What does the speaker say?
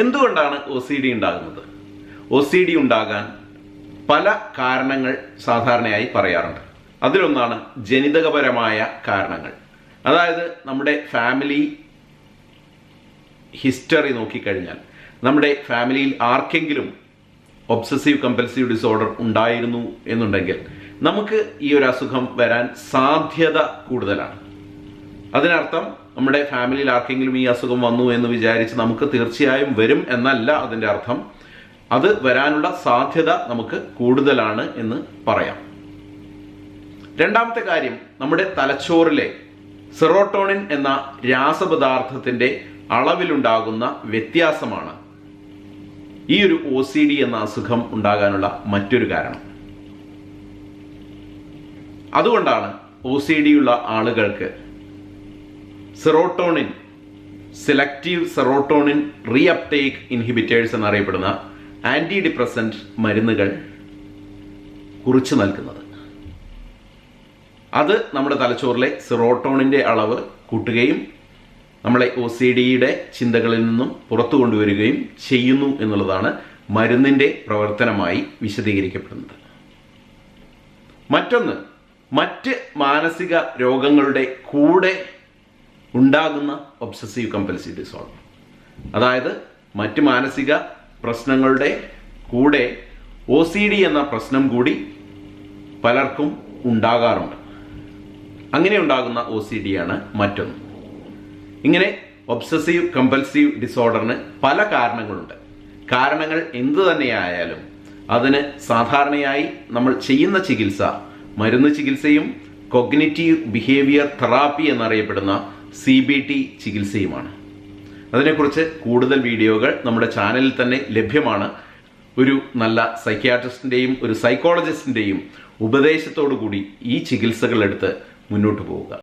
എന്തുകൊണ്ടാണ് O C D ഉണ്ടാകുന്നത്? O C D ഉണ്ടാകാൻ പല കാരണങ്ങൾ സാധാരണയായി പറയാറുണ്ട്. അതിലൊന്നാണ് ജനിതകപരമായ കാരണങ്ങൾ. അതായത് നമ്മുടെ ഫാമിലി ഹിസ്റ്ററി നോക്കിക്കഴിഞ്ഞാൽ നമ്മുടെ ഫാമിലിയിൽ ആർക്കെങ്കിലും ഒബ്സസീവ് കമ്പൽസീവ് ഡിസോർഡർ ഉണ്ടായിരുന്നു എന്നുണ്ടെങ്കിൽ നമുക്ക് ഈ ഒരു അസുഖം വരാൻ സാധ്യത കൂടുതലാണ്. അതിനർത്ഥം നമ്മുടെ ഫാമിലിയിൽ ആർക്കെങ്കിലും ഈ അസുഖം വന്നു എന്ന് വിചാരിച്ച് നമുക്ക് തീർച്ചയായും വരും എന്നല്ല അതിന്റെ അർത്ഥം. അത് വരാനുള്ള സാധ്യത നമുക്ക് കൂടുതലാണ് എന്ന് പറയാം. രണ്ടാമത്തെ കാര്യം നമ്മുടെ തലച്ചോറിലെ സെറോട്ടോണിൻ എന്ന രാസപദാർത്ഥത്തിന്റെ അളവിലുണ്ടാകുന്ന വ്യത്യാസമാണ് ഈ ഒരു ഒ സി ഡി എന്ന അസുഖം ഉണ്ടാകാനുള്ള മറ്റൊരു കാരണം. അതുകൊണ്ടാണ് ഒ സി ഡി ഉള്ള ആളുകൾക്ക് serotonin selective serotonin reuptake inhibitors എന്നറിയപ്പെടുന്ന ആന്റി ഡിപ്രസന്റ് മരുന്നുകൾ കുറിച്ചു നൽകുന്നത്. അത് നമ്മുടെ തലച്ചോറിലെ സെറോട്ടോണിന്റെ അളവ് കൂട്ടുകയും നമ്മളെ ഒ സി ഡിയുടെ ചിന്തകളിൽ നിന്നും പുറത്തു കൊണ്ടുവരികയും ചെയ്യുന്നു എന്നുള്ളതാണ് മരുന്നിന്റെ പ്രവർത്തനമായി വിശദീകരിക്കപ്പെടുന്നത്. മറ്റൊന്ന് മറ്റ് മാനസിക രോഗങ്ങളുടെ കൂടെ ഉണ്ടാകുന്ന ഒബ്സസീവ് കമ്പൽസീവ് ഡിസോർഡർ അതായത് മറ്റ് മാനസിക പ്രശ്നങ്ങളുടെ കൂടെ ഒ സി ഡി എന്ന പ്രശ്നം കൂടി പലർക്കും ഉണ്ടാകാറുണ്ട്. അങ്ങനെ ഉണ്ടാകുന്ന ഒ സി ഡി ആണ് മറ്റൊന്ന്. ഇങ്ങനെ ഒബ്സസീവ് കമ്പൽസീവ് ഡിസോർഡറിന് പല കാരണങ്ങളുണ്ട്. കാരണങ്ങൾ എന്തു തന്നെയായാലും അതിന് സാധാരണയായി നമ്മൾ ചെയ്യുന്ന ചികിത്സ മരുന്ന് ചികിത്സയും കൊഗ്നിറ്റീവ് ബിഹേവിയർ തെറാപ്പി എന്നറിയപ്പെടുന്ന സി ബി ടി ചികിത്സയുമാണ്. അതിനെക്കുറിച്ച് കൂടുതൽ വീഡിയോകൾ നമ്മുടെ ചാനലിൽ തന്നെ ലഭ്യമാണ്. ഒരു നല്ല സൈക്യാട്രിസ്റ്റിന്റെയും ഒരു സൈക്കോളജിസ്റ്റിന്റെയും ഉപദേശത്തോടു കൂടി ഈ ചികിത്സകളെടുത്ത് മുന്നോട്ട് പോവുക.